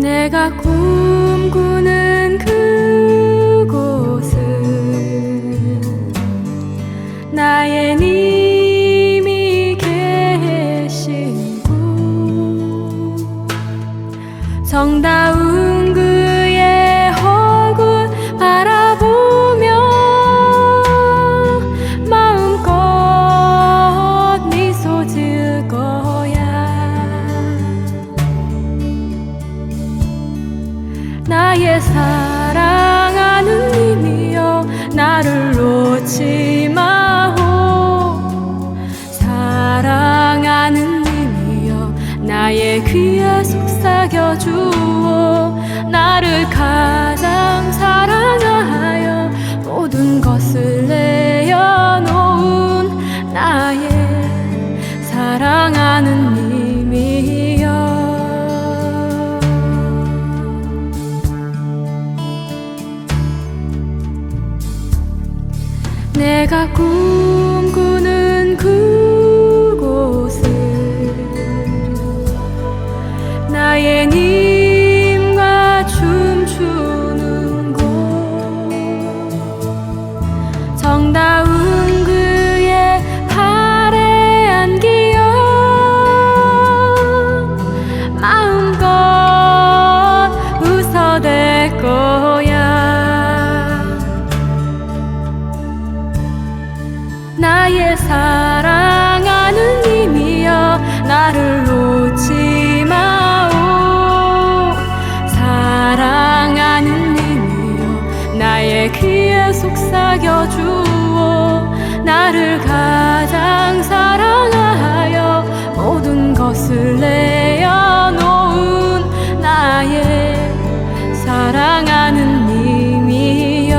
내가 꿈꾸는 정다운 나의 귀에 속삭여 주오 나를 가장 사랑하여 모든 것을 내어놓은 나의 사랑하는 님이여. 내가 꿈꾸 정다운 그의 팔에 안기어 마음껏 웃어댈 거야. 나의 사 가장 사랑하여 모든 것을 내어놓은 나의 사랑하는 님이여.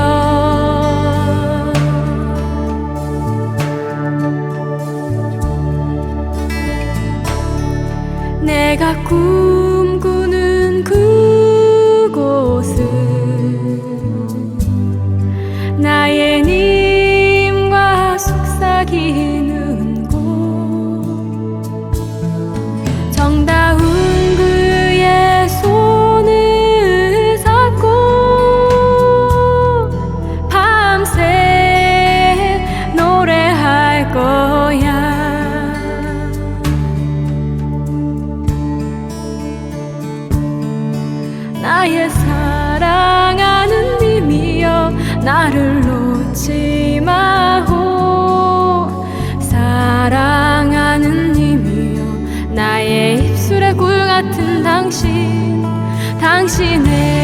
내가 꿈꾸 나의 사랑하는 님이여 나를 놓지 마오. 사랑하는 님이여 나의 입술의 꿀 같은 당신 당신의